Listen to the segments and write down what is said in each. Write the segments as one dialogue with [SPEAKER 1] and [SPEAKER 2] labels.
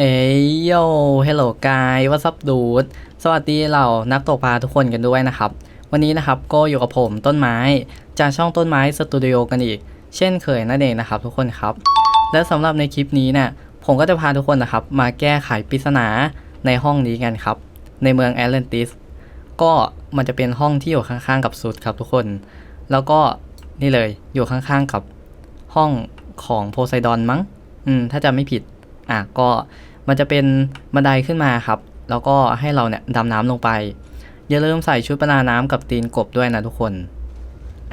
[SPEAKER 1] เอ้ยโยเฮลโลกายวัสับดูดสวัสดีเรานักตกปลาทุกคนกันด้วยนะครับ วันนี้นะครับก็อยู่กับผมต้นไม้ จากช่องต้นไม้สตูดิโอกันอีก เช่นเคยนั่นเองนะครับทุกคนครับ และสำหรับในคลิปนี้เนี่ยผมก็จะพาทุกคนนะครับ มาแก้ไขปริศนาในห้องนี้กันครับ ในเมืองแอตแลนติสก็มันจะเป็นห้องที่อยู่ข้างๆกับสุดครับทุกคน แล้วก็นี่เลยอยู่ข้างๆกับห้องของโพไซดอนมั้ง อืมถ้าจำไม่ผิด อะก็มันจะเป็นบันไดขึ้นมาครับ แล้วก็ให้เราเนี่ยดำน้ำลงไป อย่าลืมใส่ชุดประดาน้ำกับตีนกบด้วยนะทุกคน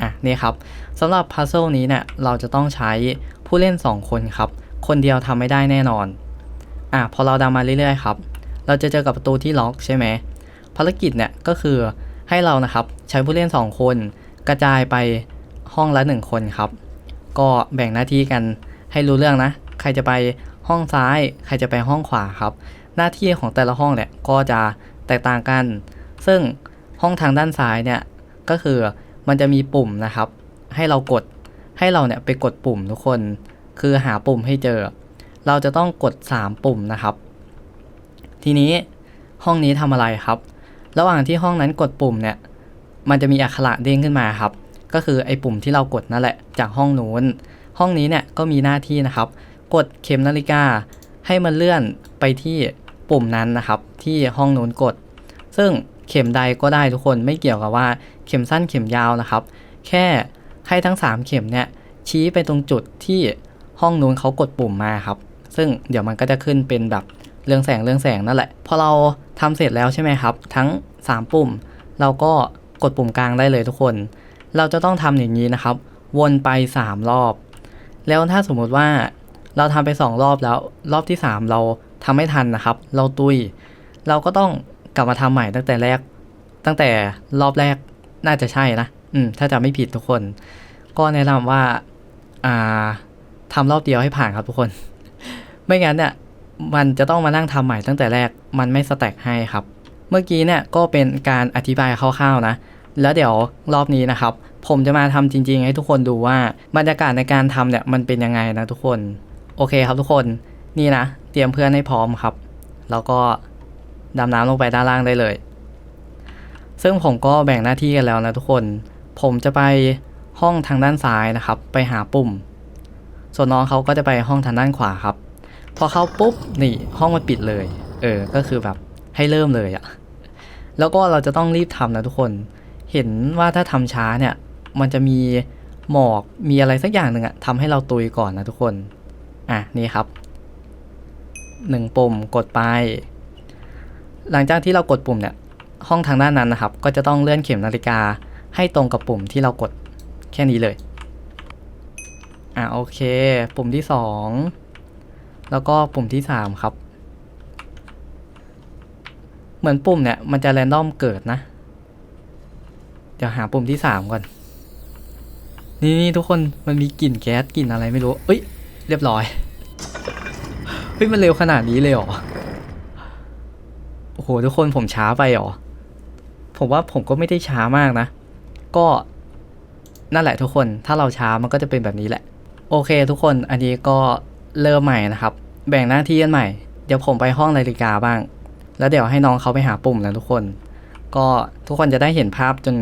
[SPEAKER 1] อะนี่ครับสำหรับพัซเซิลนี้เนี่ยเราจะต้องใช้ผู้เล่น 2 คนครับ คนเดียวทำไม่ได้แน่นอนอะพอเราดำมาเรื่อยๆครับ เราจะเจอกับประตูที่ล็อกใช่ไหมภารกิจเนี่ยก็คือให้เรานะครับใช้ผู้เล่น 2 คน กระจายไปห้องละ 1 คนครับ ก็แบ่งหน้าที่กันให้รู้เรื่องนะ ใครจะไป ห้องซ้ายใครจะไปห้องขวาครับ หน้าที่ของแต่ละห้องเนี่ยก็จะแตกต่างกัน ซึ่งห้องทางด้านซ้ายเนี่ยก็คือมันจะมีปุ่มนะครับ ให้เรากดให้เราเนี่ยไปกดปุ่มทุกคน คือหาปุ่มให้เจอ เราจะต้องกด 3 ปุ่มนะครับ ทีนี้ห้องนี้ทำอะไรครับ ระหว่างที่ห้องนั้นกดปุ่มเนี่ยมันจะมีอักขระเด้งขึ้นมาครับ ก็คือไอ้ปุ่มที่เรากดนั่นแหละจากห้องนู้นห้องนี้เนี่ยก็มีหน้าที่นะครับ กดเข็มนาฬิกา ให้มันเลื่อนไปที่ปุ่มนั้นนะครับ ที่ห้องนู้นกด ซึ่งเข็มใดก็ได้ทุกคนไม่เกี่ยวกับว่าเข็มสั้นเข็มยาวนะครับ แค่ให้ทั้ง 3 เข็มเนี่ยชี้ไปตรงจุดที่ห้องนู้นเขากดปุ่มมาครับ ซึ่งเดี๋ยวมันก็จะขึ้นเป็นแบบเรืองแสงเรืองแสงนั่นแหละ พอเราทำเสร็จแล้วใช่ไหมครับ ทั้ง 3 ปุ่ม เราก็กดปุ่มกลางได้เลยทุกคน เราจะต้องทำอย่างนี้นะครับ วนไป 3 รอบ แล้วถ้าสมมุติว่า เราทำไป 2 รอบแล้ว รอบที่ 3 เราทำไม่ทันนะครับ เราตุย เราก็ต้องกลับมาทำใหม่ตั้งแต่แรก ตั้งแต่รอบแรกน่าจะใช่นะ อืม ถ้าจะไม่ผิดทุกคน ก็แนะนำว่า อ่าทำรอบเดียวให้ผ่านครับทุกคน ไม่งั้นเนี่ย มันจะต้องมานั่งทำใหม่ตั้งแต่แรก มันไม่สแต็กให้ครับ เมื่อกี้เนี่ยก็เป็นการอธิบายคร่าวๆนะ แล้วเดี๋ยวรอบนี้นะครับ ผมจะมาทำจริง ๆ ให้ทุกคนดูว่าบรรยากาศในการทำเนี่ยมันเป็นยังไงนะทุกคน โอเคครับทุกคนนี่นะ เตรียมเพื่อนให้พร้อมครับ แล้วก็ดำน้ำลงไปด้านล่างได้เลย ซึ่งผมก็แบ่งหน้าที่กันแล้วนะทุกคน ผมจะไปห้องทางด้านซ้ายนะครับ ไปหาปุ่ม ส่วนน้องเขาก็จะไปห้องทางด้านขวาครับ พอเข้าปุ๊บนี่ห้องมันปิดเลย เออ ก็คือแบบให้เริ่มเลยอะแล้วก็เราจะต้องรีบทำนะทุกคน เห็นว่าถ้าทำช้าเนี่ย มันจะมีหมอกมีอะไรสักอย่างหนึ่งอะทำให้เราตุยก่อนนะทุกคน อะนี่ครับหนึ่งปุ่มกดไป หลังจากที่เรากดปุ่มเนี่ย ห้องทางด้านนั้นนะครับ ก็จะต้องเลื่อนเข็มนาฬิกาให้ตรงกับปุ่มที่เรากดแค่นี้เลย อะโอเค ปุ่มที่สองแล้วก็ปุ่มที่สามครับ เหมือนปุ่มเนี่ย มันจะแรนดอมเกิดนะ เดี๋ยวหาปุ่มที่สามก่อน นี่นี่ทุกคนมันมีกลิ่นแก๊สกลิ่นอะไรไม่รู้ เอ้ย เรียบร้อย เฮ้ย มันเร็วขนาดนี้เลยเหรอ โอ้โห ทุกคนผมช้าไปหรอ ผมว่าผมก็ไม่ได้ช้ามากนะ ก็นั่นแหละทุกคน ถ้าเราช้ามันก็จะเป็นแบบนี้แหละ โอเค ทุกคน อันนี้ก็เริ่มใหม่นะครับ แบ่งหน้าที่กันใหม่ เดี๋ยวผมไปห้องนาฬิกาบ้าง แล้วเดี๋ยวให้น้องเขาไปหาปุ่มนะทุกคน ก็ทุกคนจะได้เห็นภาพจน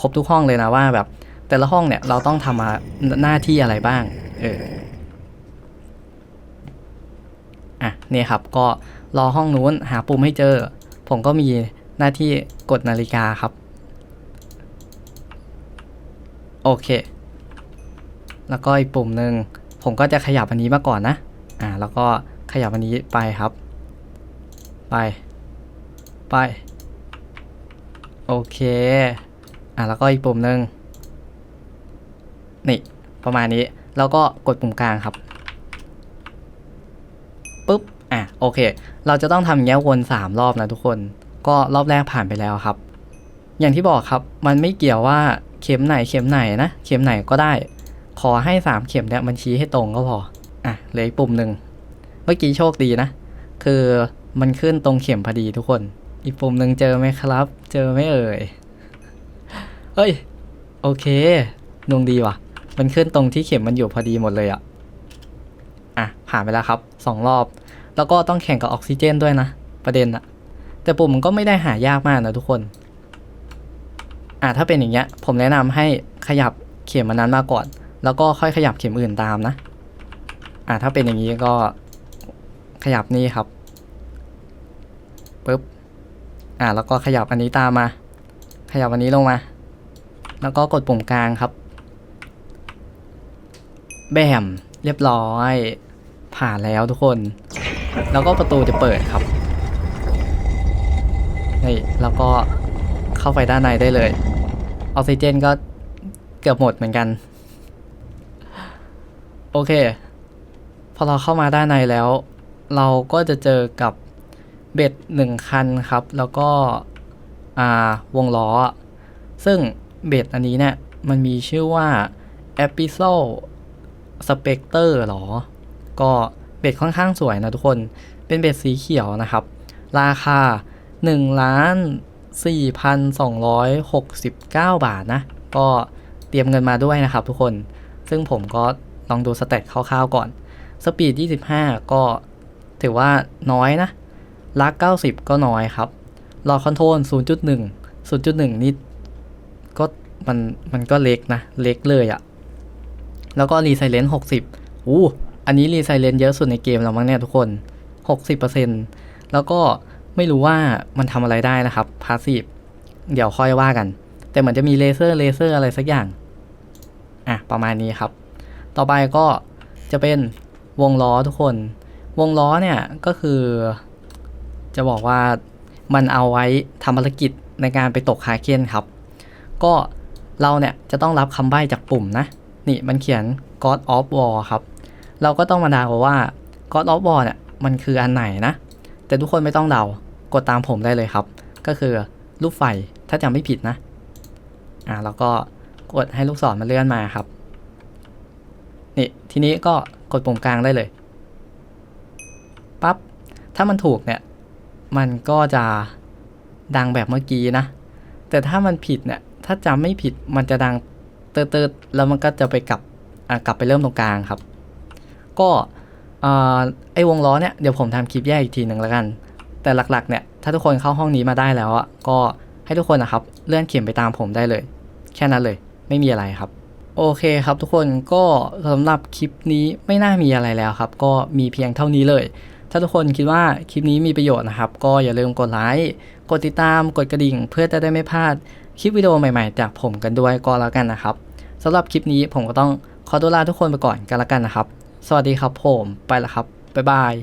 [SPEAKER 1] ครบทุกห้องเลยนะว่าแบบ แต่ละห้องเนี่ยเราต้องทำหน้าที่อะไรบ้าง เออ อะเนี่ยครับก็รอห้องนู้นหาปุ่มให้เจอ ผมก็มีหน้าที่กดนาฬิกาครับ โอเค แล้วก็อีกปุ่มหนึ่งผมก็จะขยับอันนี้มาก่อนนะ อ่า แล้วก็ขยับอันนี้ไปครับ ไป ไป โอเค อะแล้วก็อีกปุ่มหนึ่งนี่ ประมาณนี้ แล้วก็กดปุ่มกลางครับ ปุ๊บอะโอเค เราจะต้องทำอย่างเงี้ยวน 3 รอบนะทุกคน ก็รอบแรกผ่านไปแล้วครับ อย่างที่บอกครับมันไม่เกี่ยวว่าเข็มไหนเข็มไหนนะเข็มไหนก็ได้ ขอให้ 3 เข็มเนี่ยมันชี้ให้ตรงก็พออะเหลืออีกปุ่มหนึ่งเมื่อกี้โชคดีนะ คือมันขึ้นตรงเข็มพอดีทุกคน อีกปุ่มหนึ่งเจอไหมครับ เจอไหมเอ่ยเฮ้ย โอเคดวงดีว่ะ มันขึ้นตรงที่เข็มมันอยู่พอดีหมดเลยอะ่ะอะ ผ่านไปแล้วครับสองรอบ แล้วก็ต้องแข่งกับออกซิเจนด้วยนะ ประเด็นอะแต่ปุ่มมันก็ไม่ได้หายากมากนะทุกคน อ่าถ้าเป็นอย่างเงี้ย ผมแนะนำให้ขยับเข็มมันนั้นมาก่อน แล้วก็ค่อยขยับเข็มอื่นตามนะ อ่าถ้าเป็นอย่างนี้ก็ขยับนี่ครับปึ๊บอ่าแล้วก็ขยับอันนี้ตามมา ขยับอันนี้ลงมา แล้วก็กดปุ่มกลางครับ แบม เรียบร้อย ผ่านแล้วทุกคน แล้วก็ประตูจะเปิดครับนี่แล้วก็เข้าไปด้านในได้เลยออกซิเจนก็เกือบหมดเหมือนกัน โอเค พอเราเข้ามาด้านในแล้ว เราก็จะเจอกับเบ็ดหนึ่งคันครับ แล้วก็อ่าวงล้อ ซึ่งเบ็ดอันนี้เนี่ยมันมีชื่อว่า e p i s o d Spectre หรอ ก็เบ็ดค่อนข้างสวยนะทุกคน เป็นเบ็ดสีเขียวนะครับ ราคา1ล้าน4,269 บาทนะ ก็เตรียมเงินมาด้วยนะครับทุกคน ซึ่งผมก็ลองดูสเตตคร่าวๆก่อน สปีด 25 ก็ถือว่าน้อยนะลัก 90 ก็น้อยครับรอคอนโทรล 0.1 0.1 นี่ก็มันมันก็เล็กนะ เล็กเลยอะแล้วก็รีไซเลนต์60 อู้ อันนี้รีไซเลนเยอะสุดในเกมแล้วมั้งเนี่ยทุกคน 60%แล้วก็ไม่รู้ว่ามันทำอะไรได้นะครับพาสซีฟเดี๋ยวค่อยว่ากัน แต่เหมือนจะมีเลเซอร์เลเซอร์อะไรสักอย่าง อะ ประมาณนี้ครับ ต่อไปก็จะเป็นวงล้อทุกคน วงล้อเนี่ยก็คือ จะบอกว่ามันเอาไว้ทำภารกิจในการไปตกคาเคนครับ ก็เราเนี่ยจะต้องรับคำใบ้จากปุ่มนะ นี่มันเขียน God of War ครับ เราก็ต้องมาเดาว่า God of War เนี่ยมันคืออันไหนนะ แต่ทุกคนไม่ต้องเดากดตามผมได้เลยครับ ก็คือรูปไฟถ้าจำไม่ผิดนะ อ่าแล้วก็กดให้ลูกศรมันเลื่อนมาครับ นี่ทีนี้ก็กดปุ่มกลางได้เลยปั๊บถ้ามันถูกเนี่ย มันก็จะดังแบบเมื่อกี้นะ แต่ถ้ามันผิดเนี่ย ถ้าจำไม่ผิดมันจะดังเติร์ดแล้วมันก็จะไปกลับอ่ากลับไปเริ่มตรงกลางครับ ก็ไอวงล้อเนี่ยเดี๋ยวผมทำคลิปแยกอีกทีหนึ่งแล้วกัน แต่หลักๆเนี่ยถ้าทุกคนเข้าห้องนี้มาได้แล้วอะก็ให้ทุกคนนะครับเลื่อนเข็มไปตามผมได้เลย แค่นั้นเลยไม่มีอะไรครับ โอเคครับทุกคนก็สำหรับคลิปนี้ไม่น่ามีอะไรแล้วครับ ก็มีเพียงเท่านี้เลย ถ้าทุกคนคิดว่าคลิปนี้มีประโยชน์นะครับ ก็อย่าลืมกดไลค์กดติดตามกดกระดิ่ง เพื่อจะได้ไม่พลาดคลิปวิดีโอใหม่ๆ จากผมกันด้วยก็แล้วกันนะครับสำหรับคลิปนี้ผมก็ต้องขอตัวลาทุกคนไปก่อนกันแล้วกันนะครับ สวัสดีครับผม ไปแล้วครับ บ๊ายบาย